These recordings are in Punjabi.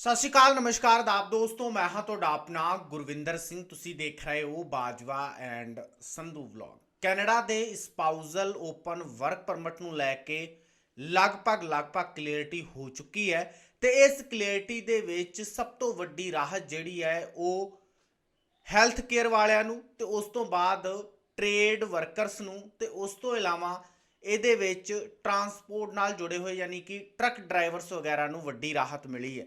ਸਤਿ ਸ਼੍ਰੀ ਅਕਾਲ, ਨਮਸਕਾਰ ਆਦਾਬ ਦੋਸਤੋ, ਮੈਂ ਹਾਂ ਤੁਹਾਡਾ ਆਪਣਾ ਗੁਰਵਿੰਦਰ ਸਿੰਘ। ਤੁਸੀਂ ਦੇਖ ਰਹੇ ਹੋ Bajwa and Sandhu vlog. Canada ਦੇ ਸਪਾਊਜ਼ਲ ਓਪਨ ਵਰਕ ਪਰਮਿਟ ਨੂੰ ਲੈ ਕੇ ਲਗਭਗ ਲਗਭਗ ਕਲੀਅਰਟੀ ਹੋ ਚੁੱਕੀ ਹੈ ਤੇ ਇਸ ਕਲੀਅਰਟੀ ਦੇ ਵਿੱਚ ਸਭ ਤੋਂ ਵੱਡੀ ਰਾਹਤ ਜਿਹੜੀ ਹੈ ਉਹ ਹੈਲਥ ਕੇਅਰ ਵਾਲਿਆਂ ਨੂੰ ਤੇ ਉਸ ਤੋਂ ਬਾਅਦ ਟ੍ਰੇਡ ਵਰਕਰਸ ਨੂੰ ਤੇ ਉਸ ਤੋਂ ਇਲਾਵਾ ਇਹਦੇ ਵਿੱਚ ਟਰਾਂਸਪੋਰਟ ਨਾਲ ਜੁੜੇ ਹੋਏ ਯਾਨੀ ਕਿ ਟਰੱਕ ਡਰਾਈਵਰਸ ਵਗੈਰਾ ਨੂੰ ਵੱਡੀ ਰਾਹਤ ਮਿਲੀ ਹੈ।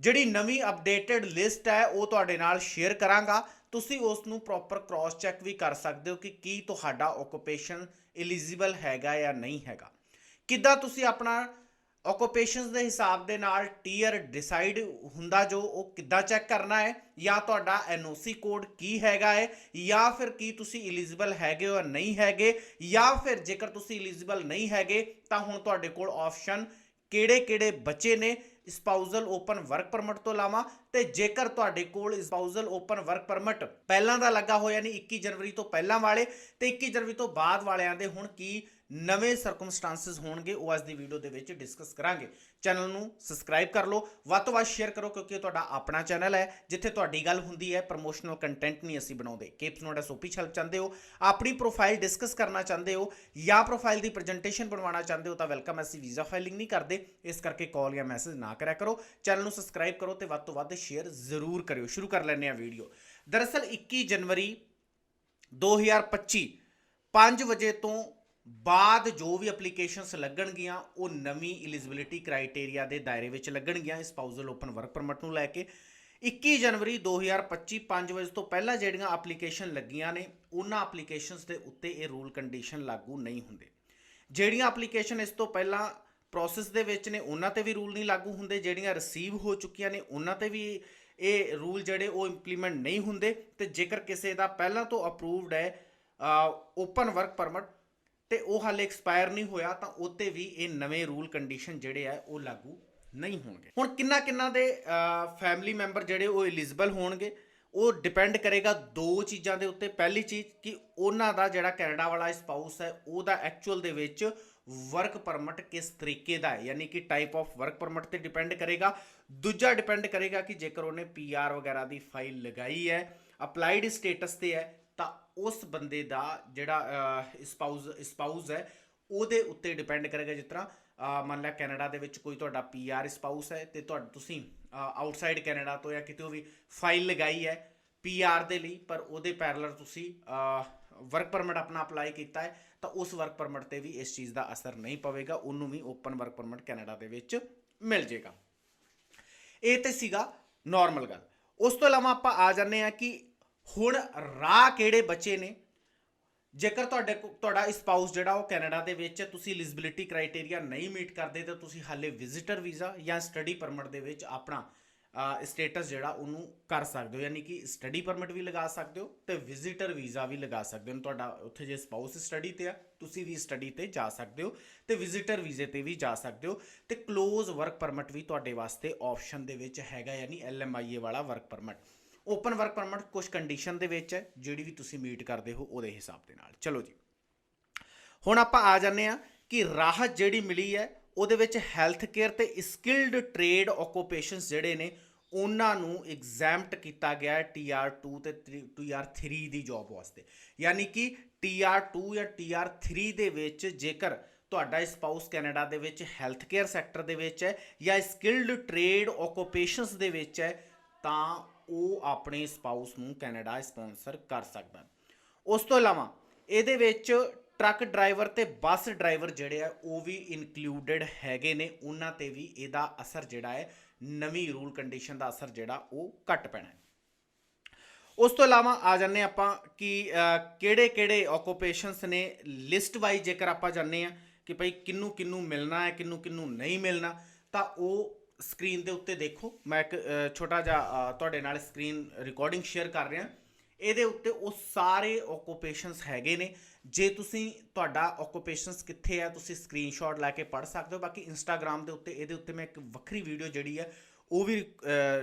ਜਿਹੜੀ ਨਵੀਂ ਅਪਡੇਟਡ ਲਿਸਟ ਹੈ, ਉਹ ਤੁਹਾਡੇ ਨਾਲ ਸ਼ੇਅਰ ਕਰਾਂਗਾ। ਤੁਸੀਂ ਉਸ ਨੂੰ ਪ੍ਰੋਪਰ ਕ੍ਰਾਸ ਚੈੱਕ ਵੀ ਕਰ ਸਕਦੇ ਹੋ ਕਿ ਕੀ ਤੁਹਾਡਾ ਓਕੂਪੇਸ਼ਨ ਐਲੀਜੀਬਲ ਹੈਗਾ ਜਾਂ ਨਹੀਂ ਹੈਗਾ। ਕਿੱਦਾਂ ਤੁਸੀਂ ਆਪਣਾ ਓਕੂਪੇਸ਼ਨਸ ਦੇ ਹਿਸਾਬ ਦੇ ਨਾਲ ਟੀਅਰ ਡਿਸਾਈਡ ਹੁੰਦਾ ਜੋ, ਉਹ ਕਿੱਦਾਂ ਚੈੱਕ ਕਰਨਾ ਹੈ? ਜਾਂ ਤੁਹਾਡਾ ਐਨਓਸੀ ਕੋਡ ਕੀ ਹੈਗਾ ਹੈ? ਜਾਂ ਫਿਰ ਕੀ ਤੁਸੀਂ ਐਲੀਜੀਬਲ ਹੈਗੇ ਹੋ ਜਾਂ ਨਹੀਂ ਹੈਗੇ? ਜਾਂ ਫਿਰ ਜੇਕਰ ਤੁਸੀਂ ਐਲੀਜੀਬਲ ਨਹੀਂ ਹੈਗੇ, ਤਾਂ ਹੁਣ ਤੁਹਾਡੇ ਕੋਲ ਆਪਸ਼ਨ ਕਿਹੜੇ ਕਿਹੜੇ ਬੱਚੇ ਨੇ? ਸਪਾਊਜ਼ਲ ਓਪਨ ਵਰਕ ਪਰਮਿਟ ਤੋਂ ਇਲਾਵਾ ਤੇ ਜੇਕਰ ਤੁਹਾਡੇ ਕੋਲ ਸਪਾਊਜ਼ਲ ਓਪਨ ਵਰਕ ਪਰਮਿਟ ਪਹਿਲਾਂ ਦਾ ਲੱਗਾ ਹੋਇਆ ਨਹੀਂ 21 ਜਨਵਰੀ ਤੋਂ ਪਹਿਲਾਂ ਵਾਲੇ ਤੇ 21 ਜਨਵਰੀ ਤੋਂ ਬਾਅਦ ਵਾਲਿਆਂ ਦੇ ਹੁਣ ਕੀ ਨਵੇਂ ਸਰਕਮਸਟੈਂਸਸ ਹੋਣਗੇ, ਉਹ ਅੱਜ ਦੀ ਵੀਡੀਓ ਦੇ ਵਿੱਚ ਡਿਸਕਸ ਕਰਾਂਗੇ। ਚੈਨਲ ਨੂੰ ਸਬਸਕ੍ਰਾਈਬ ਕਰ ਲਓ, ਵੱਧ ਤੋਂ ਵੱਧ ਸ਼ੇਅਰ ਕਰੋ ਕਿਉਂਕਿ ਇਹ ਤੁਹਾਡਾ ਆਪਣਾ ਚੈਨਲ ਹੈ, ਜਿੱਥੇ ਤੁਹਾਡੀ ਗੱਲ ਹੁੰਦੀ ਹੈ ਪ੍ਰੋਮੋਸ਼ਨਲ ਕੰਟੈਂਟ ਨਹੀਂ ਅਸੀਂ ਬਣਾਉਂਦੇ। ਕੇਪਸ ਨੋਟ ਐਸਓਪੀ ਛਲ ਚਾਹੁੰਦੇ ਹੋ, ਆਪਣੀ ਪ੍ਰੋਫਾਈਲ ਡਿਸਕਸ ਕਰਨਾ ਚਾਹੁੰਦੇ ਹੋ ਜਾਂ ਪ੍ਰੋਫਾਈਲ ਦੀ ਪ੍ਰੈਜੈਂਟੇਸ਼ਨ ਬਣਵਾਉਣਾ ਚਾਹੁੰਦੇ ਹੋ ਤਾਂ ਵੈਲਕਮ ਅਸੀਂ ਵੀਜ਼ਾ ਫਾਈਲਿੰਗ ਨਹੀਂ ਕਰਦੇ, ਇਸ ਕਰਕੇ ਕਾਲ ਜਾਂ ਮੈਸੇਜ ਨਾ ਕਰਿਆ ਕਰੋ। ਚੈਨਲ ਨੂੰ ਸਬਸਕ੍ਰਾਈਬ ਕਰੋ ਤੇ ਵੱਧ ਤੋਂ ਵੱਧ ਸ਼ੇਅਰ ਜ਼ਰੂਰ ਕਰਿਓ। ਸ਼ੁਰੂ ਕਰ ਲੈਂਦੇ ਹਾਂ ਵੀਡੀਓ ਦਰਅਸਲ 21 ਜਨਵਰੀ 2025 5 ਵਜੇ ਤੋਂ ਬਾਅਦ ਜੋ ਵੀ ਐਪਲੀਕੇਸ਼ਨਸ ਲੱਗਣਗੀਆਂ, ਉਹ ਨਵੀਂ ਐਲੀਜੀਬਿਲਿਟੀ ਕ੍ਰਾਈਟੇਰੀਆ ਦੇ ਦਾਇਰੇ ਵਿੱਚ ਲੱਗਣਗੀਆਂ ਸਪਾਊਜ਼ਲ ਓਪਨ ਵਰਕ ਪਰਮਿਟ ਨੂੰ ਲੈ ਕੇ। 21 ਜਨਵਰੀ 2025 5 ਵਜੇ ਤੋਂ ਪਹਿਲਾਂ ਜਿਹੜੀਆਂ ਐਪਲੀਕੇਸ਼ਨ ਲੱਗੀਆਂ ਨੇ, ਉਹਨਾਂ ਐਪਲੀਕੇਸ਼ਨਸ ਦੇ ਉੱਤੇ ਇਹ ਰੂਲ ਕੰਡੀਸ਼ਨ ਲਾਗੂ ਨਹੀਂ ਹੁੰਦੇ। ਜਿਹੜੀਆਂ ਐਪਲੀਕੇਸ਼ਨ ਇਸ ਤੋਂ ਪਹਿਲਾਂ ਪ੍ਰੋਸੈਸ ਦੇ ਵਿੱਚ ਨੇ, ਉਹਨਾਂ ਤੇ ਵੀ ਰੂਲ ਨਹੀਂ ਲਾਗੂ ਹੁੰਦੇ, ਜਿਹੜੀਆਂ ਰਿਸੀਵ ਹੋ ਚੁੱਕੀਆਂ ਨੇ, ਉਹਨਾਂ ਤੇ ਵੀ ਇਹ ਰੂਲ ਜਿਹੜੇ ਉਹ ਇੰਪਲੀਮੈਂਟ ਨਹੀਂ ਹੁੰਦੇ। ਤੇ ਜੇਕਰ ਕਿਸੇ ਦਾ ਪਹਿਲਾਂ ਤੋਂ ਅਪਰੂਵਡ ਹੈ ਓਪਨ ਵਰਕ ਪਰਮਿਟ ਤੇ ਉਹ ਹਾਲੇ ਐਕਸਪਾਇਰ ਨਹੀਂ ਹੋਇਆ, ਤਾਂ ਉੱਤੇ ਵੀ ਇਹ ਨਵੇਂ ਰੂਲ ਕੰਡੀਸ਼ਨ ਜਿਹੜੇ ਆ, ਉਹ ਲਾਗੂ ਨਹੀਂ ਹੋਣਗੇ। ਹੁਣ ਕਿੰਨਾ ਕਿੰਨਾ ਦੇ ਫੈਮਿਲੀ ਮੈਂਬਰ ਜਿਹੜੇ ਉਹ ਐਲੀਜੀਬਲ ਹੋਣਗੇ, ਉਹ ਡਿਪੈਂਡ ਕਰੇਗਾ ਦੋ ਚੀਜ਼ਾਂ ਦੇ ਉੱਤੇ। ਪਹਿਲੀ ਚੀਜ਼ ਕਿ ਉਹਨਾਂ ਦਾ ਜਿਹੜਾ ਕੈਨੇਡਾ ਵਾਲਾ ਸਪਾਊਸ ਹੈ, ਉਹਦਾ ਐਕਚੁਅਲ ਦੇ ਵਿੱਚ ਵਰਕ ਪਰਮਿਟ ਕਿਸ ਤਰੀਕੇ ਦਾ ਹੈ? ਯਾਨੀ ਕਿ ਟਾਈਪ ਆਫ ਵਰਕ ਪਰਮਿਟ ਤੇ ਡਿਪੈਂਡ ਕਰੇਗਾ। ਦੂਜਾ ਡਿਪੈਂਡ ਕਰੇਗਾ ਕਿ ਜੇਕਰ ਉਹਨੇ ਪੀਆਰ ਵਗੈਰਾ ਦੀ ਫਾਈਲ ਲਗਾਈ ਹੈ ਅਪਲਾਈਡ ਸਟੇਟਸ ਤੇ ਹੈ, ਤਾਂ ਉਸ ਬੰਦੇ ਦਾ ਜਿਹੜਾ ਸਪਾਊਸ ਸਪਾਊਸ ਹੈ, ਉਹਦੇ ਉੱਤੇ ਡਿਪੈਂਡ ਕਰੇਗਾ ਜਿਸ ਤਰ੍ਹਾਂ ਮੰਨ ਲਿਆ ਕੈਨੇਡਾ ਦੇ ਵਿੱਚ ਕੋਈ ਤੁਹਾਡਾ ਪੀਆਰ ਸਪਾਊਸ ਹੈ ਤੇ ਤੁਹਾਡਾ ਤੁਸੀਂ ਆਊਟਸਾਈਡ ਕੈਨੇਡਾ ਤੋਂ ਜਾਂ ਕਿਤੇ ਵੀ ਫਾਈਲ ਲਗਾਈ ਹੈ ਪੀਆਰ ਦੇ ਲਈ, ਪਰ ਉਹਦੇ ਪੈਰਲਰ ਤੁਸੀਂ ਵਰਕ ਪਰਮਿਟ ਆਪਣਾ ਅਪਲਾਈ ਕੀਤਾ ਹੈ, ਤਾਂ ਉਸ ਵਰਕ ਪਰਮਿਟ ਤੇ ਵੀ ਇਸ ਚੀਜ਼ ਦਾ ਅਸਰ ਨਹੀਂ ਪਵੇਗਾ, ਉਹਨੂੰ ਵੀ ਓਪਨ ਵਰਕ ਪਰਮਿਟ ਕੈਨੇਡਾ ਦੇ ਵਿੱਚ ਮਿਲ ਜੇਗਾ ਇਹ ਤੇ ਸੀਗਾ ਨਾਰਮਲ ਗੱਲ। ਉਸ ਤੋਂ ਇਲਾਵਾ ਆਪਾਂ ਆ ਜਾਂਦੇ ਆ ਕਿ ਹੁਣ ਰਾਹ ਕਿਹੜੇ ਬੱਚੇ ਨੇ? ਜੇਕਰ ਤੁਹਾਡੇ ਕੋ- ਤੁਹਾਡਾ ਸਪਾਊਸ ਜਿਹੜਾ ਉਹ ਕੈਨੇਡਾ ਦੇ ਵਿੱਚ ਤੁਸੀਂ ਐਲੀਜੀਬਿਲਿਟੀ ਕ੍ਰਾਈਟੇਰੀਆ ਨਹੀਂ ਮੀਟ ਕਰਦੇ, ਤਾਂ ਤੁਸੀਂ ਹਾਲੇ ਵਿਜ਼ਿਟਰ ਵੀਜ਼ਾ ਜਾਂ ਸਟੱਡੀ ਪਰਮਿਟ ਦੇ ਵਿੱਚ ਆਪਣਾ ਸਟੇਟਸ ਜਿਹੜਾ ਉਹਨੂੰ ਕਰ ਸਕਦੇ ਹੋ, ਯਾਨੀ ਕਿ ਸਟੱਡੀ ਪਰਮਿਟ ਵੀ ਲਗਾ ਸਕਦੇ ਹੋ ਤੇ ਵਿਜ਼ਿਟਰ ਵੀਜ਼ਾ ਵੀ ਲਗਾ ਸਕਦੇ ਹੋ। ਤੁਹਾਡਾ ਉੱਥੇ ਜੇ ਸਪਾਊਸ ਸਟੱਡੀ ਤੇ ਆ, ਤੁਸੀਂ ਵੀ ਸਟੱਡੀ ਤੇ ਜਾ ਸਕਦੇ ਹੋ ਤੇ ਵਿਜ਼ਿਟਰ ਵੀਜ਼ੇ ਤੇ ਵੀ ਜਾ ਸਕਦੇ ਹੋ ਤੇ ক্লোਜ਼ ਵਰਕ ਪਰਮਿਟ ਵੀ ਤੁਹਾਡੇ ਵਾਸਤੇ ਆਪਸ਼ਨ ਦੇ ਵਿੱਚ ਹੈਗਾ, ਯਾਨੀ ਐਲਐਮਆਈਏ ਵਾਲਾ work permit open work permit ਕੁਝ ਕੰਡੀਸ਼ਨ ਦੇ ਵਿੱਚ ਹੈ, ਜਿਹੜੀ ਵੀ ਤੁਸੀਂ ਮੀਟ ਕਰਦੇ ਹੋ ਉਹਦੇ ਹਿਸਾਬ ਦੇ ਨਾਲ। ਚਲੋ ਜੀ। ਹੁਣ ਆਪਾਂ ਆ ਜਾਂਦੇ ਆ ਕਿ ਰਾਹਤ ਜਿਹੜੀ ਮਿਲੀ ਹੈ ਉਹਦੇ ਵਿੱਚ ਹੈਲਥ ਕੇਅਰ ਤੇ ਸਕਿਲਡ ਟ੍ਰੇਡ ਓਕੂਪੇਸ਼ਨਸ ਜਿਹੜੇ ਨੇ, ਉਹਨਾਂ ਨੂੰ ਐਗਜ਼ੈਂਪਟ ਕੀਤਾ ਗਿਆ ਹੈ TR2 ਤੇ TR3 ਦੀ ਜੌਬ ਵਾਸਤੇ। ਯਾਨੀ ਕਿ TR2 ਜਾਂ TR3 ਦੇ ਵਿੱਚ ਜੇਕਰ ਤੁਹਾਡਾ ਸਪਾਊਸ ਕੈਨੇਡਾ ਦੇ ਵਿੱਚ ਹੈਲਥ ਕੇਅਰ ਸੈਕਟਰ ਦੇ ਵਿੱਚ ਹੈ ਜਾਂ ਸਕਿਲਡ ਟ੍ਰੇਡ ਓਕੂਪੇਸ਼ਨਸ ਦੇ ਵਿੱਚ ਹੈ, ਤਾਂ ਉਹ ਆਪਣੇ ਸਪਾਊਸ ਨੂੰ ਕੈਨੇਡਾ ਸਪਾਂਸਰ ਕਰ ਸਕਦਾ ਉਸ ਤੋਂ ਇਲਾਵਾ ਇਹਦੇ ਵਿੱਚ ਟਰੱਕ ਡਰਾਈਵਰ ਤੇ ਬੱਸ ਡਰਾਈਵਰ ਜਿਹੜੇ ਆ, ਉਹ ਵੀ ਇਨਕਲੂਡਡ ਹੈਗੇ ਨੇ। ਉਹਨਾਂ ਤੇ ਵੀ ਇਹਦਾ ਅਸਰ ਜਿਹੜਾ ਹੈ, ਨਵੀਂ ਰੂਲ ਕੰਡੀਸ਼ਨ ਦਾ ਅਸਰ ਜਿਹੜਾ, ਉਹ ਘਟ ਪੈਣਾ ਹੈ। ਉਸ ਤੋਂ ਇਲਾਵਾ ਆ ਜਾਂਦੇ ਆਪਾਂ ਕਿ ਕਿਹੜੇ ਕਿਹੜੇ ਓਕੂਪੇਸ਼ਨਸ ਨੇ। ਲਿਸਟ ਵਾਈਜ਼ ਜੇਕਰ ਆਪਾਂ ਜਾਂਦੇ ਆ ਕਿ ਭਈ ਕਿੰਨੂੰ ਕਿੰਨੂੰ ਮਿਲਣਾ ਹੈ ਕਿੰਨੂੰ ਕਿੰਨੂੰ ਨਹੀਂ ਮਿਲਣਾ, ਤਾਂ ਉਹ ਸਕਰੀਨ ਦੇ ਉੱਤੇ ਦੇਖੋ। ਮੈਂ ਇੱਕ ਛੋਟਾ ਜਿਹਾ ਤੁਹਾਡੇ ਨਾਲ ਸਕਰੀਨ ਰਿਕਾਰਡਿੰਗ ਸ਼ੇਅਰ ਕਰ ਰਿਹਾ। ਇਹਦੇ ਉੱਤੇ ਉਹ ਸਾਰੇ ਓਕੂਪੇਸ਼ਨਸ ਹੈਗੇ ਨੇ। ਜੇ ਤੁਸੀਂ ਤੁਹਾਡਾ ਓਕੂਪੇਸ਼ਨਸ ਕਿੱਥੇ ਹੈ ਤੁਸੀਂ ਸਕਰੀਨਸ਼ਾਟ ਲੈ ਕੇ ਪੜ੍ਹ ਸਕਦੇ ਹੋ। ਬਾਕੀ ਇੰਸਟਾਗ੍ਰam ਦੇ ਉੱਤੇ, ਇਹਦੇ ਉੱਤੇ ਮੈਂ ਇੱਕ ਵੱਖਰੀ ਵੀਡੀਓ ਜਿਹੜੀ ਹੈ ਉਹ ਵੀ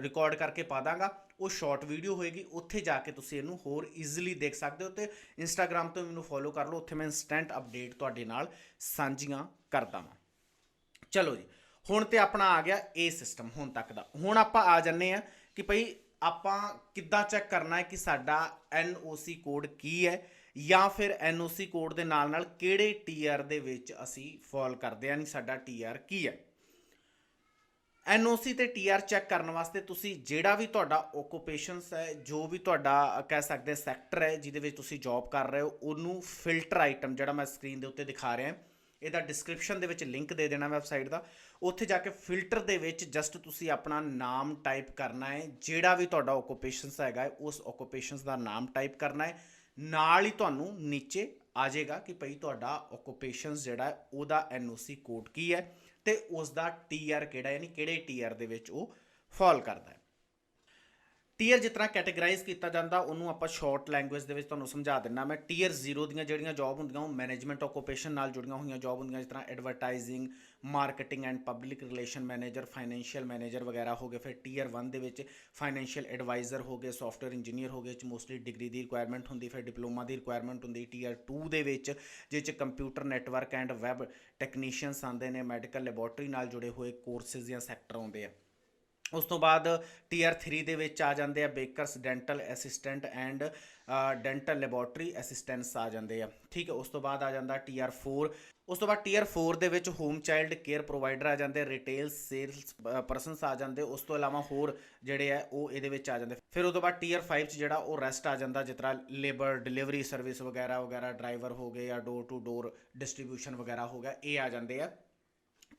ਰਿਕਾਰਡ ਕਰਕੇ ਪਾ ਦਾਂਗਾ। ਉਹ ਸ਼ਾਰਟ ਵੀਡੀਓ ਹੋਏਗੀ, ਉੱਥੇ ਜਾ ਕੇ ਤੁਸੀਂ ਇਹਨੂੰ ਹੋਰ ਈਜ਼ੀਲੀ ਦੇਖ ਸਕਦੇ ਹੋ ਤੇ ਇੰਸਟਾਗ੍ਰam ਤੋਂ ਮੈਨੂੰ ਫੋਲੋ ਕਰ ਲਓ। ਉੱਥੇ ਮੈਂ ਇਨਸਟੈਂਟ ਅਪਡੇਟ ਤੁਹਾਡੇ ਨਾਲ ਸਾਂਝੀਆਂ ਕਰਦਾ ਹਾਂ ਚਲੋ ਜੀ, ਹੁਣ ਤੇ ਆਪਣਾ ਆ ਗਿਆ ਇਹ ਸਿਸਟਮ ਹੁਣ ਤੱਕ ਦਾ। ਹੁਣ ਆਪਾਂ ਆ ਜੰਨੇ ਆ ਕਿ ਭਈ ਆਪਾਂ ਕਿੱਦਾਂ ਚੈੱਕ ਕਰਨਾ ਹੈ ਕਿ ਸਾਡਾ NOC ਕੋਡ ਕੀ ਹੈ ਜਾਂ ਫਿਰ NOC ਕੋਡ ਦੇ ਨਾਲ ਨਾਲ ਕਿਹੜੇ ਟੀਆਰ ਦੇ ਵਿੱਚ ਅਸੀਂ ਫਾਲ ਕਰਦੇ ਹਾਂ ਨਹੀਂ ਸਾਡਾ ਟੀਆਰ ਕੀ ਹੈ? NOC ਤੇ TR ਚੈੱਕ ਕਰਨ ਵਾਸਤੇ ਤੁਸੀਂ ਜਿਹੜਾ ਵੀ ਤੁਹਾਡਾ ਓਕੂਪੇਸ਼ਨਸ ਹੈ, ਜੋ ਵੀ ਤੁਹਾਡਾ ਕਹਿ ਸਕਦੇ ਸੈਕਟਰ ਹੈ, ਜਿਹਦੇ ਵਿੱਚ ਤੁਸੀਂ ਜੌਬ ਕਰ ਰਹੇ ਹੋ, ਉਹਨੂੰ ਫਿਲਟਰ ਆਈਟਮ ਜਿਹੜਾ ਮੈਂ ਸਕਰੀਨ ਦੇ ਉੱਤੇ ਦਿਖਾ ਰਿਹਾ ਇਹਦਾ ਡਿਸਕ੍ਰਿਪਸ਼ਨ ਦੇ ਵਿੱਚ ਲਿੰਕ ਦੇ ਦੇਣਾ ਵੈਬਸਾਈਟ ਦਾ। ਉੱਥੇ ਜਾ ਕੇ ਫਿਲਟਰ ਦੇ ਵਿੱਚ ਜਸਟ ਤੁਸੀਂ ਆਪਣਾ ਨਾਮ ਟਾਈਪ ਕਰਨਾ ਹੈ ਜਿਹੜਾ ਵੀ ਤੁਹਾਡਾ ਓਕੂਪੇਸ਼ਨਸ ਹੈਗਾ ਉਸ ਓਕੂਪੇਸ਼ਨਸ ਦਾ ਨਾਮ ਟਾਈਪ ਕਰਨਾ ਹੈ। ਨਾਲ ਹੀ ਤੁਹਾਨੂੰ ਨੀਚੇ ਆ ਜਾਏਗਾ ਕਿ ਭਈ ਤੁਹਾਡਾ ਓਕੂਪੇਸ਼ਨਸ ਜਿਹੜਾ ਹੈ, ਉਹਦਾ NOC ਕੋਡ ਕੀ ਹੈ ਤੇ ਉਸ ਦਾ ਟੀਆਰ ਕਿਹੜਾ ਯਾਨੀ ਕਿਹੜੇ ਟੀਆਰ ਦੇ ਵਿੱਚ ਉਹ ਫਾਲ ਕਰਦਾ ਹੈ। ਟੀਅਰ ਜਿਸ ਤਰ੍ਹਾਂ ਕੈਟਾਗਰਾਈਜ਼ ਕੀਤਾ ਜਾਂਦਾ, ਉਹਨੂੰ ਆਪਾਂ ਸ਼ਾਰਟ ਲੈਂਗੁਏਜ ਦੇ ਵਿੱਚ ਤੁਹਾਨੂੰ ਸਮਝਾ ਦਿੰਨਾ ਮੈਂ। ਟੀਅਰ 0 ਦੀਆਂ ਜਿਹੜੀਆਂ ਜੌਬ ਹੁੰਦੀਆਂ, ਉਹ ਮੈਨੇਜਮੈਂਟ ਓਕੂਪੇਸ਼ਨ ਨਾਲ ਜੁੜੀਆਂ ਹੋਈਆਂ ਜੌਬ ਹੁੰਦੀਆਂ, ਜਿਸ ਤਰ੍ਹਾਂ advertising marketing and public relation manager financial manager ਵਗੈਰਾ ਹੋ ਗਏ, ਫਿਰ ਟੀਅਰ 1 ਦੇ ਵਿੱਚ ਫਾਈਨੈਂਸ਼ੀਅਲ ਐਡਵਾਈਜ਼ਰ ਹੋ ਗਏ ਸੌਫਟਵੇਅਰ ਇੰਜੀਨੀਅਰ ਹੋ ਗਏ ਚ ਮੋਸਟਲੀ ਡਿਗਰੀ ਦੀ ਰਿਕੁਆਇਰਮੈਂਟ ਹੁੰਦੀ, ਫਿਰ ਡਿਪਲੋਮਾ ਦੀ ਰਿਕੁਆਇਰਮੈਂਟ ਹੁੰਦੀ ਟੀਅਰ 2 ਦੇ ਵਿੱਚ ਜਿਸ ਚ computer network and web technicians ਆਉਂਦੇ ਨੇ ਮੈਡੀਕਲ ਲੈਬੋਰਟਰੀ ਨਾਲ ਜੁੜੇ ਹੋਏ ਕੋਰਸਿਸ ਜਾਂ ਸੈਕਟਰ ਆਉਂਦੇ ਆ। ਉਸ ਤੋਂ ਬਾਅਦ ਟੀਅਰ 3 ਦੇ ਵਿੱਚ ਆ ਜਾਂਦੇ ਆ bakers dental assistant and dental laboratory assistants ਆ ਜਾਂਦੇ ਆ। ਠੀਕ ਹੈ, ਉਸ ਤੋਂ ਬਾਅਦ ਆ ਜਾਂਦਾ ਟੀਅਰ 4 ਉਸ ਤੋਂ ਬਾਅਦ ਟੀਅਰ 4 ਦੇ ਵਿੱਚ ਹੋਮ ਚਾਈਲਡ ਕੇਅਰ ਪ੍ਰੋਵਾਈਡਰ ਆ ਜਾਂਦੇ, ਰਿਟੇਲ ਸੇਲਸ ਪਰਸਨਸ ਆ ਜਾਂਦੇ, ਉਸ ਤੋਂ ਇਲਾਵਾ ਹੋਰ ਜਿਹੜੇ ਆ ਉਹ ਇਹਦੇ ਵਿੱਚ ਆ ਜਾਂਦੇ। ਫਿਰ ਉਸ ਤੋਂ ਬਾਅਦ ਟੀਅਰ 5 ਚ ਜਿਹੜਾ ਉਹ ਰੈਸਟ ਆ ਜਾਂਦਾ, ਜਿਸ ਤਰ੍ਹਾਂ ਲੇਬਰ ਡਿਲੀਵਰੀ ਸਰਵਿਸ ਵਗੈਰਾ ਵਗੈਰਾ, ਡਰਾਈਵਰ ਹੋ ਗਏ ਜਾਂ ਡੋਰ ਟੂ ਡੋਰ ਡਿਸਟ੍ਰੀਬਿਊਸ਼ਨ ਵਗੈਰਾ ਹੋ ਗਿਆ, ਇਹ ਆ ਜਾਂਦੇ ਆ।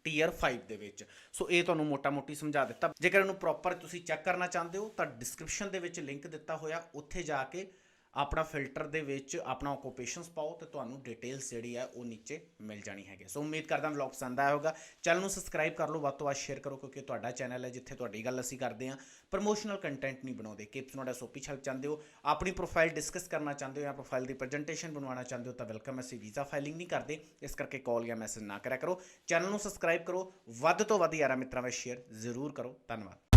ਟੀਅਰ 5 ਦੇ ਵਿੱਚ। ਸੋ ਇਹ ਤੁਹਾਨੂੰ ਮੋਟਾ-ਮੋਟੀ ਸਮਝਾ ਦਿੱਤਾ। ਜੇਕਰ ਇਹਨੂੰ ਪ੍ਰੋਪਰ ਤੁਸੀਂ ਚੈੱਕ ਕਰਨਾ ਚਾਹੁੰਦੇ ਹੋ, ਤਾਂ ਡਿਸਕ੍ਰਿਪਸ਼ਨ ਦੇ ਵਿੱਚ ਲਿੰਕ ਦਿੱਤਾ ਹੋਇਆ। ਉੱਥੇ ਜਾ ਕੇ ਆਪਣਾ ਫਿਲਟਰ ਦੇ ਵਿੱਚ ਆਪਣਾ ਓਕੂਪੇਸ਼ਨਸ ਪਾਓ ਤੇ ਤੁਹਾਨੂੰ ਡਿਟੇਲਸ ਜਿਹੜੀ ਹੈ ਉਹ ਨੀਚੇ ਮਿਲ ਜਾਣੀ ਹੈਗੀ ਸੋ ਉਮੀਦ ਕਰਦਾ ਵਲੌਗ ਪਸੰਦ ਆਇਆ ਹੋਗਾ ਚੈਨਲ ਨੂੰ ਸਬਸਕ੍ਰਾਈਬ ਕਰ ਲਓ, ਵੱਧ ਤੋਂ ਵੱਧ ਸ਼ੇਅਰ ਕਰੋ ਕਿਉਂਕਿ ਤੁਹਾਡਾ ਚੈਨਲ ਹੈ ਜਿੱਥੇ ਤੁਹਾਡੀ ਗੱਲ ਅਸੀਂ ਕਰਦੇ ਹਾਂ। ਪ੍ਰੋਮੋਸ਼ਨਲ ਕੰਟੈਂਟ ਨਹੀਂ ਬਣਾਉਂਦੇ। ਕਿਪਸ ਨੋਟ ਐਸਓਪੀ ਛਲਕ ਚਾਹੁੰਦੇ ਹੋ। ਆਪਣੀ ਪ੍ਰੋਫਾਈਲ ਡਿਸਕਸ ਕਰਨਾ ਚਾਹੁੰਦੇ ਹੋ ਜਾਂ ਪ੍ਰੋਫਾਈਲ ਦੀ ਪ੍ਰੈਜੈਂਟੇਸ਼ਨ ਬਣਵਾਉਣਾ ਚਾਹੁੰਦੇ ਹੋ ਤਾਂ ਵੈਲਕਮ ਅਸੀਂ ਵੀਜ਼ਾ ਫਾਈਲਿੰਗ ਨਹੀਂ ਕਰਦੇ। ਇਸ ਕਰਕੇ ਕਾਲ ਜਾਂ ਮੈਸੇਜ ਨਾ ਕਰਿਆ ਕਰੋ। ਚੈਨਲ ਨੂੰ ਸਬਸਕ੍ਰਾਈਬ ਕਰੋ। ਵੱਧ ਤੋਂ ਵੱਧ ਯਾਰਾਂ ਮਿੱਤਰਾਂ ਵਿੱਚ ਸ਼ੇਅਰ ਜ਼ਰੂਰ ਕਰੋ। ਧੰਨਵਾਦ।